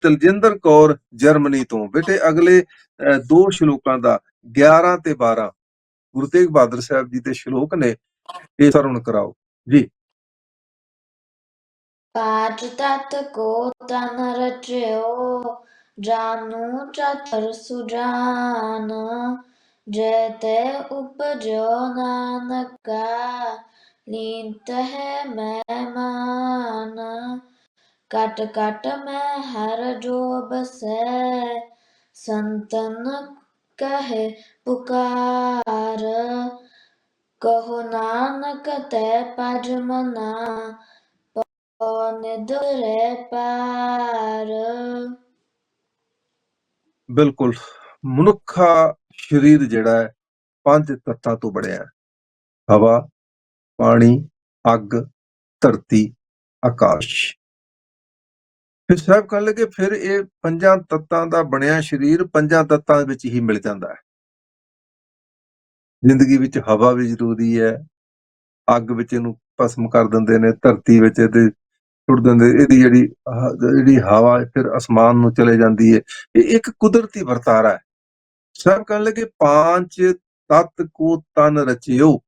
Taljinder Kaur Germany ਤੋਂ। ਬੇਟੇ, ਅਗਲੇ ਦੋ ਸ਼ਲੋਕਾਂ ਦਾ 11 ਤੇ 12 ਗੁਰੂ ਤੇਗ ਬਹਾਦਰ ਸਾਹਿਬ ਜੀ ਦੇ ਸ਼ਲੋਕ ਨੇ, ਇਹ ਸਰਵਣ ਕਰਾਓ। ਜੀ। ਪਾਠ ਤਤ ਕੋ ਤਨ ਰਚਿਓ ਜਾਨੂ ਚਤਰ ਸੁਜਾਨ। ਜੈਤੇ ਉਪਜੋ ਨਾਨਕਾ ਲੀਨਤ ਹੈ ਮਹਿਮਾਨ ਕਟ ਕਟ ਮੈਂ ਹਰ ਜੋ ਬਸੈ ਸੰਤਨ ਕਹੇ ਪੁਕਾਰ। ਕਹੋ ਨਾਨਕ ਤੈ ਪਜ ਮਨਾ ਨਿਦਰੇ ਪਾਰ। ਬਿਲਕੁਲ, ਮਨੁੱਖਾ ਸਰੀਰ ਜਿਹੜਾ ਹੈ, ਪੰਜ ਤੱਤਾਂ ਤੋਂ ਬਣਿਆ ਹੈ। ਹਵਾ, ਪਾਣੀ, ਅੱਗ, ਧਰਤੀ, ਆਕਾਸ਼। ਫਿਰ ਸਾਹਿਬ ਕਹਿਣ ਲੱਗੇ, ਫਿਰ ਇਹ ਪੰਜਾਂ ਤੱਤਾਂ ਦਾ ਬਣਿਆ ਸਰੀਰ ਪੰਜਾਂ ਤੱਤਾਂ ਵਿੱਚ ਹੀ ਮਿਲ ਜਾਂਦਾ ਹੈ। ਜ਼ਿੰਦਗੀ ਵਿੱਚ ਹਵਾ ਵੀ ਜ਼ਰੂਰੀ ਹੈ। ਅੱਗ ਵਿੱਚ ਇਹਨੂੰ ਭਸਮ ਕਰ ਦਿੰਦੇ ਨੇ, ਧਰਤੀ ਵਿੱਚ ਇਹਦੇ ਛੁੱਟ ਦਿੰਦੇ, ਇਹਦੀ ਜਿਹੜੀ ਆਹ ਜਿਹੜੀ ਹਵਾ ਫਿਰ ਅਸਮਾਨ ਨੂੰ ਚਲੇ ਜਾਂਦੀ ਹੈ। ਇਹ ਇੱਕ ਕੁਦਰਤੀ ਵਰਤਾਰਾ ਹੈ। ਸਾਹਿਬ ਕਹਿਣ ਲੱਗੇ ਪੰਜ ਤਤ ਕੋ ਤਨ ਰਚਿਓ।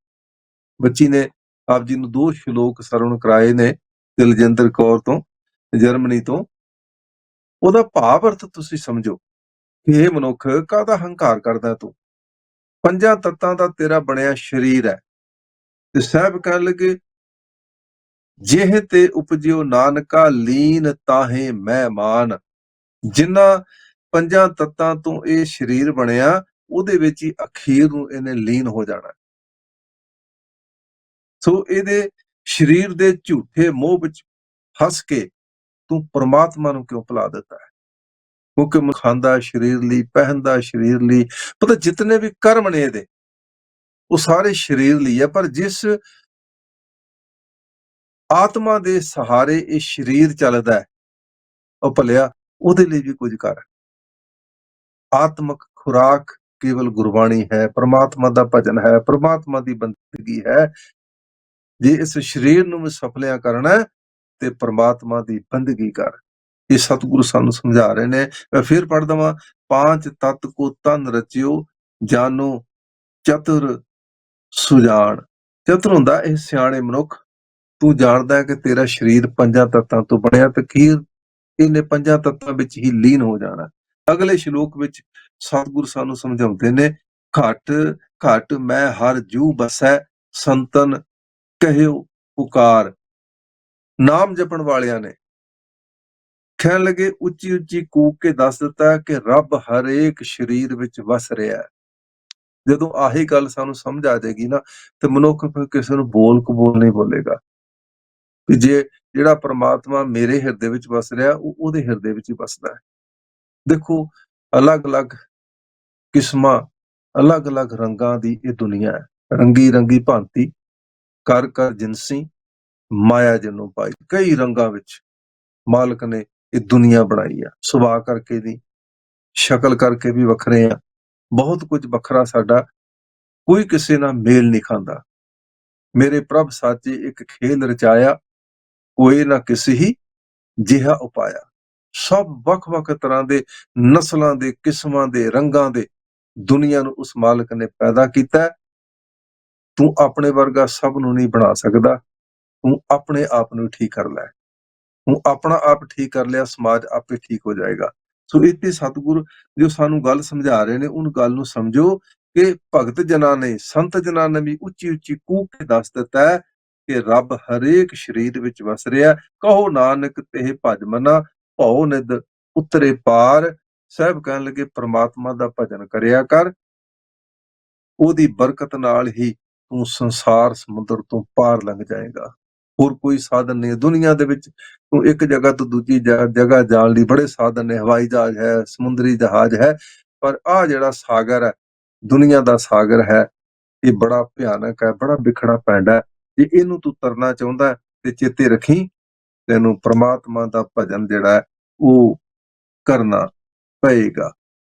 ਬੱਚੀ ਨੇ ਆਪ ਜੀ ਨੂੰ ਦੋ ਸ਼ਲੋਕ ਸਰਵਣ ਕਰਾਏ ਨੇ, ਦਿਲਜਿੰਦਰ ਕੌਰ ਤੋਂ, ਜਰਮਨੀ ਤੋਂ। ਉਹਦਾ ਭਾਵ ਅਰਥ ਤੁਸੀਂ ਸਮਝੋ ਕਿ ਇਹ ਮਨੁੱਖ ਕਾਹਦਾ ਹੰਕਾਰ ਕਰਦਾ ਤੂੰ? ਪੰਜਾਂ ਤੱਤਾਂ ਦਾ ਤੇਰਾ ਬਣਿਆ ਸਰੀਰ ਹੈ। ਤੇ ਸਾਹਿਬ ਕਹਿਣ ਲੱਗੇ, ਜਿਹੇ ਤੇ ਉਪਜਿਓ ਨਾਨਕਾ ਲੀਨ ਤਾਹੇ ਮਹਿਮਾਨ ਜਿਨ੍ਹਾਂ ਪੰਜਾਂ ਤੱਤਾਂ ਤੋਂ ਇਹ ਸਰੀਰ ਬਣਿਆ, ਉਹਦੇ ਵਿੱਚ ਹੀ ਅਖੀਰ ਨੂੰ ਇਹਨੇ ਲੀਨ ਹੋ ਜਾਣਾ ਸੋ ਇਹਦੇ ਸਰੀਰ ਦੇ ਝੂਠੇ ਮੋਹ ਵਿੱਚ ਫਸ ਕੇ ਤੂੰ ਪਰਮਾਤਮਾ ਨੂੰ ਕਿਉਂ ਭੁਲਾ ਦਿੱਤਾ ਹੈ? ਕਿਉਂਕਿ ਮਨੁੱਖ ਖਾਂਦਾ ਸਰੀਰ ਲਈ, ਪਹਿਨਦਾ ਸਰੀਰ ਲਈ? ਪਤਾ ਜਿਤਨੇ ਵੀ ਕਰਮ ਨੇ ਇਹਦੇ, ਉਹ ਸਾਰੇ ਸਰੀਰ ਲਈ ਹੈ, ਪਰ ਜਿਸ ਆਤਮਾ ਦੇ ਸਹਾਰੇ ਇਹ ਸਰੀਰ ਚੱਲਦਾ ਹੈ, ਉਹ ਭਲਿਆ ਉਹਦੇ ਲਈ ਵੀ ਕੁਝ ਕਰ। ਆਤਮਕ ਖੁਰਾਕ ਕੇਵਲ ਗੁਰਬਾਣੀ ਹੈ, ਪ੍ਰਮਾਤਮਾ ਦਾ ਭਜਨ ਹੈ, ਪ੍ਰਮਾਤਮਾ ਦੀ ਬੰਦਗੀ ਹੈ। ਜੇ ਇਸ ਸਰੀਰ ਨੂੰ ਵੀ ਸਫਲਿਆ ਕਰਨਾ ਤੇ ਪ੍ਰਮਾਤਮਾ ਦੀ ਬੰਦਗੀ ਕਰ। ਇਹ ਸਤਿਗੁਰੂ ਸਾਨੂੰ ਸਮਝਾ ਰਹੇ ਨੇ। ਮੈਂ ਫਿਰ ਪੜ੍ਹ ਦਵਾਂ, ਪਾਂਚ ਤਤ ਕੋ ਤਨ ਰਚਿਓ, ਜਾਨੋ ਚਤੁਰ ਸੁਜਾਨ ਚਤੁਰ ਹੁੰਦਾ ਇਹ ਸਿਆਣੇ ਮਨੁੱਖ। ਤੂੰ ਜਾਣਦਾ ਹੈ ਕਿ ਤੇਰਾ ਸਰੀਰ ਪੰਜਾਂ ਤੱਤਾਂ ਤੋਂ ਬਣਿਆ ਤੇ ਖੀਰ ਇਹਨੇ ਪੰਜਾਂ ਤੱਤਾਂ ਵਿੱਚ ਹੀ ਲੀਨ ਹੋ ਜਾਣਾ। ਅਗਲੇ ਸ਼ਲੋਕ ਵਿੱਚ ਸਤਿਗੁਰੂ ਸਾਨੂੰ ਸਮਝਾਉਂਦੇ ਨੇ, ਘਟ ਘਟ ਮੈਂ ਹਰ ਜੂ ਬਸੈ, ਸੰਤਨ ਕਹਿਓ ਪੁਕਾਰ। ਨਾਮ ਜਪਣ ਵਾਲਿਆਂ ਨੇ। ਕਹਿਣ ਲੱਗੇ, ਉੱਚੀ ਉੱਚੀ ਕੂਕ ਕੇ ਦੱਸ ਦਿੱਤਾ ਕਿ ਰੱਬ ਹਰੇਕ ਸਰੀਰ ਵਿੱਚ ਵਸ ਰਿਹਾ ਹੈ। ਜਦੋਂ ਆਹੀ ਗੱਲ ਸਾਨੂੰ ਸਮਝ ਆ ਜਾਏਗੀ ਨਾ, ਤੇ ਮਨੁੱਖ ਫਿਰ ਕਿਸੇ ਨੂੰ ਬੋਲ ਕਬੂਲ ਨਹੀਂ ਬੋਲੇਗਾ। ਕਿ ਜੇ ਜਿਹੜਾ ਪਰਮਾਤਮਾ ਮੇਰੇ ਹਿਰਦੇ ਵਿੱਚ ਵਸ ਰਿਹਾ, ਉਹ ਉਹਦੇ ਹਿਰਦੇ ਵਿੱਚ ਹੀ ਵਸਦਾ ਹੈ। ਦੇਖੋ, ਅਲੱਗ-ਅਲੱਗ ਕਿਸਮਾਂ, ਅਲੱਗ-ਅਲੱਗ ਰੰਗਾਂ ਦੀ ਇਹ ਦੁਨੀਆ ਹੈ। ਰੰਗੀ ਰੰਗੀ ਭਾਂਤੀ ਕਰ ਕਰ ਜਿਨਸੀ ਮਾਇਆ ਜਨੋਂ ਪਾਈ, ਕਈ ਰੰਗਾਂ ਵਿੱਚ ਮਾਲਕ ਨੇ ਇਹ ਦੁਨੀਆ ਬਣਾਈ ਆ। ਸੁਭਾਅ ਕਰਕੇ ਦੀ ਸ਼ਕਲ ਕਰਕੇ ਵੀ ਵੱਖਰੇ ਆ। ਬਹੁਤ ਕੁਝ ਵੱਖਰਾ ਸਾਡਾ, ਕੋਈ ਕਿਸੇ ਨਾਲ ਮੇਲ ਨਹੀਂ ਖਾਂਦਾ। ਮੇਰੇ ਪ੍ਰਭ ਸਾਚੇ ਇੱਕ ਖੇਲ ਰਚਾਇਆ, ਕੋਈ ਨਾ ਕਿਸੇ ਹੀ ਜਿਹਾ ਉਪਾਇਆ। ਸਭ ਵੱਖ-ਵੱਖ ਤਰ੍ਹਾਂ ਦੇ ਨਸਲਾਂ ਦੇ, ਕਿਸਮਾਂ ਦੇ, ਰੰਗਾਂ ਦੇ ਦੁਨੀਆ ਨੂੰ ਉਸ ਮਾਲਕ ਨੇ ਪੈਦਾ ਕੀਤਾ। ਤੂੰ ਆਪਣੇ ਵਰਗਾ ਸਭ ਨੂੰ ਨਹੀਂ ਬਣਾ ਸਕਦਾ। ਤੂੰ ਆਪਣੇ ਆਪ ਨੂੰ ਠੀਕ ਕਰ ਲੈ। ਤੂੰ ਆਪਣਾ ਆਪ ਠੀਕ ਕਰ ਲਿਆ, ਸਮਾਜ ਆਪੇ ਠੀਕ ਹੋ ਜਾਏਗਾ। ਸੋ ਇੱਥੇ ਸਤਿਗੁਰ ਜੋ ਸਾਨੂੰ ਗੱਲ ਸਮਝਾ ਰਹੇ ਨੇ ਉਹਨ ਗੱਲ ਨੂੰ ਸਮਝੋ ਕਿ ਭਗਤ ਜਨਾਂ ਨੇ, ਸੰਤ ਜਨਾਂ ਨੇ ਵੀ ਉੱਚੀ ਉੱਚੀ ਕੂਕ ਕੇ ਦੱਸ ਦਿੱਤਾ ਹੈ ਕਿ ਰੱਬ ਹਰੇਕ ਸਰੀਰ ਵਿੱਚ ਵਸ ਰਿਹਾ ਕਹੋ ਨਾਨਕ ਤੇ ਭਜ ਮਨਾ, ਭਉ ਨਿਦ ਉਤਰੇ ਪਾਰ। ਸਾਹਿਬ ਕਹਿਣ ਲੱਗੇ, ਪ੍ਰਮਾਤਮਾ ਦਾ ਭਜਨ ਕਰਿਆ ਕਰ। ਉਹਦੀ ਬਰਕਤ ਨਾਲ ਹੀ ਤੂੰ ਸੰਸਾਰ ਸਮੁੰਦਰ ਤੋਂ ਪਾਰ ਲੰਘ ਜਾਏਗਾ। ਹੋਰ ਕੋਈ ਸਾਧਨ ਨਹੀਂ। ਹੈ। ਦੁਨੀਆ ਦੇ ਵਿੱਚ ਤੂੰ ਇੱਕ ਜਗ੍ਹਾ ਤੋਂ ਦੂਜੀ ਜਗ੍ਹਾ ਜਾਣ ਲਈ ਬੜੇ ਸਾਧਨ ਨੇ। ਹਵਾਈ ਜਹਾਜ਼ ਹੈ, ਸਮੁੰਦਰੀ ਜਹਾਜ਼ ਹੈ, ਪਰ ਆ ਜਿਹੜਾ ਸਾਗਰ ਹੈ, ਦੁਨੀਆ ਦਾ ਸਾਗਰ ਹੈ, ਇਹ ਬੜਾ ਭਿਆਨਕ ਹੈ, ਬੜਾ ਵਿਖੜਾ ਪੈਂਦਾ ਹੈ। ਜੇ ਇਹਨੂੰ ਤੂੰ ਤਰਨਾ ਚਾਹੁੰਦਾ ਤੇ ਚੇਤੇ ਰੱਖੀ, ਤੈਨੂੰ ਪ੍ਰਮਾਤਮਾ ਦਾ ਭਜਨ ਜਿਹੜਾ ਹੈ, ਉਹ ਕਰਨਾ ਪਏਗਾ।